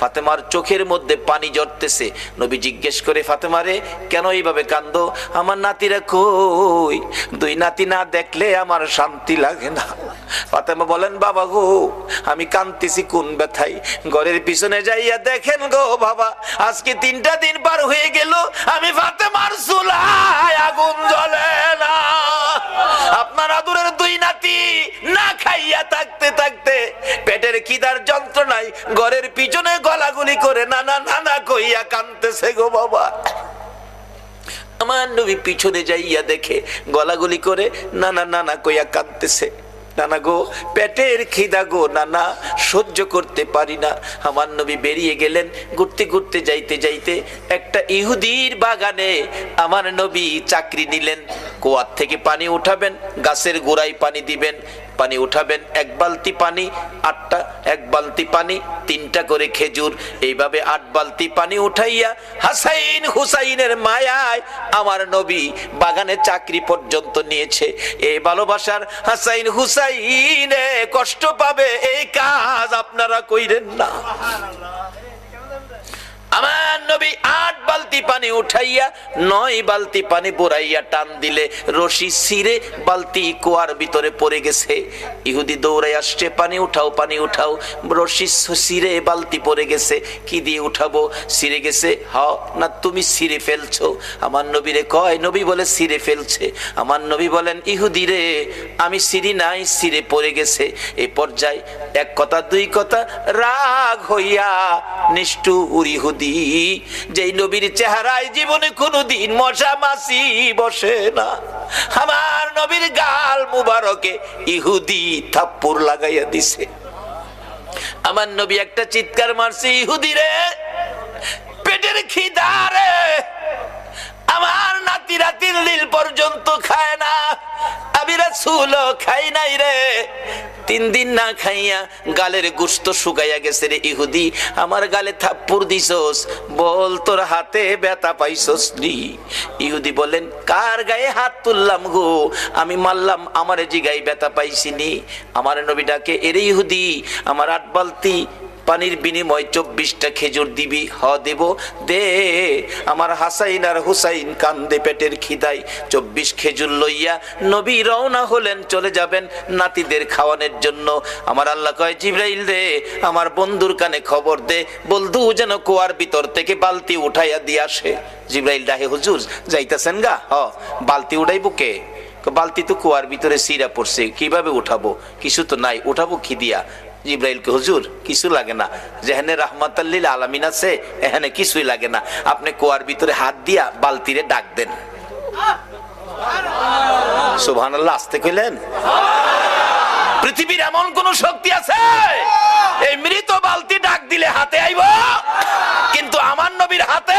ফাতেমার চোখের মধ্যে পানি জড়তেছে। নবী জিজ্ঞেস করে, ফাতেমারে, কেন এইভাবে কান্দো আমার নাতিরা কই? দুই নাতি না দেখলে আমার শান্তি লাগে না। ফাতেমা বলেন, বাবা গো, আমি কান্দিছি কোন ব্যথাই ঘরের পিছনে যাইয়া দেখেন গো বাবা, আজকে তিনটা দিন পার হয়ে গেল, আমি ফাতেমার চুলায় আগুন জ্বলে না। আপনার আদুরের দুই নাতি ঘরের পিছনে গলাগুলি করে নানা নানা কইয়া কানতেছে গো বাবা। আমার নবী পিছনে যাইয়া দেখে গলাগুলি করে নানা নানা কইয়া কাঁদতেছে। নানা গো, পেটের খিদা গো নানা, সহ্য করতে পারি না। আমার নবী বেরিয়ে গেলেন, ঘুরতে ঘুরতে যাইতে যাইতে একটা ইহুদির বাগানে আমার নবী চাকরি নিলেন। কুয়ার থেকে পানি উঠাবেন, গাছের গোড়ায় পানি দিবেন, পানি উঠাবেন, এক বালতি পানি, আটটা, এক বালতি পানি, তিনটা করে খেজুর, এইভাবে আট বালতি পানি উঠাইয়া হাসাইন হুসাইনের মায়ায় আমার নবী বাগানে চাকরি পর্যন্ত নিয়েছে। এই ভালোবাসার হাসাইন হুসাইনে কষ্ট পাবে, এই কাজ আপনারা কইরেন না। উঠাইয়া নয় বালতি পানি বোরাইয়া টান দিলে রশি সিরে বালতি কুয়ার ভিতরে পড়ে গেছে। ইহুদি দৌড়াই আসছে, পানি উঠাও পানি উঠাও। রশি সিরে বালতি পড়ে গেছে। কি দিয়ে উঠাবো? সিরে গেছে হ না তুমি সিরে ফেলছো। আমার নবীরে কয়, নবী বলে সিরে ফেলছে। আমার নবী বলেন, ইহুদি রে, আমি সিরি নাই সিরে পড়ে গেছে। এ পর্যায়ে এক কথা, দুই কথা, রাগ হইয়া নিষ্ঠুর ইহুদি, যেই নবীর চেহারায় জীবনে কোনোদিন মশা মাসি বসে না। আমার নবীর গাল মুবারকে ইহুদি থাপ্পুর লাগাইয়া দিছে। আমার নবী একটা চিৎকার মারছে, ইহুদি রে, পেটের খিদা রে। আমার নাতি রাতির লীল পর্যন্ত খায় না। খাই নাই রে। তিন দিন না খাইয়া গালের গুস্ত শুকাইয়া গেছে রে ইহুদি। আমার গালে থাপ্পুর দিছস, বল তোর হাতে ব্যথা পাইছস নি। ইহুদি বলেন কার গায়ে হাত তুললাম গো? আমি মারলাম, আমার জিগাই ব্যথা পাইছিনি আমার নবী ডাকে, এরে ইহুদি, আমার আট বালতি পানির বিনিময় চব্বিশটা খেজুর দিবি, হ দেব, দে। আমার হাসাইন আর হুসাইন কান্দে পেটের খিদাই চব্বিশ খেজুর লইয়া নবী রওনা হলেন, চলে যাবেন নাতিদের খাওয়ানোর জন্য। আমার আল্লাহ কয়, জিব্রাইল দে আমার বন্ধুর কানে খবর দে। বলদু যেন কুয়ার ভিতর থেকে বালতি উঠাইয়া দিয়ে আসে। জিব্রাইল ডাহে হুজুর, যাইতেছেন গা? হ, বালতি উঠাই বুকে বালতি তো কুয়ার ভিতরে সিরা পড়ছে, কীভাবে উঠাবো? কিছু তো নাই, উঠাবো কি দিয়া? জিব্রাইলকে হুজুর কিছু লাগে না। যেহানে রহমত আল্লিল আলমিন আছে এখানে কিছুই লাগে না। আপনি কুয়ার ভিতরে হাত দিয়া বালতিরে ডাক দেন। সুহান আল্লাহ আসতে কইলেন। পৃথিবীর এমন কোন শক্তি আছে? এই মৃত বালতি ডাক দিলে হাতে আইব। কিন্তু আমার নবীর হাতে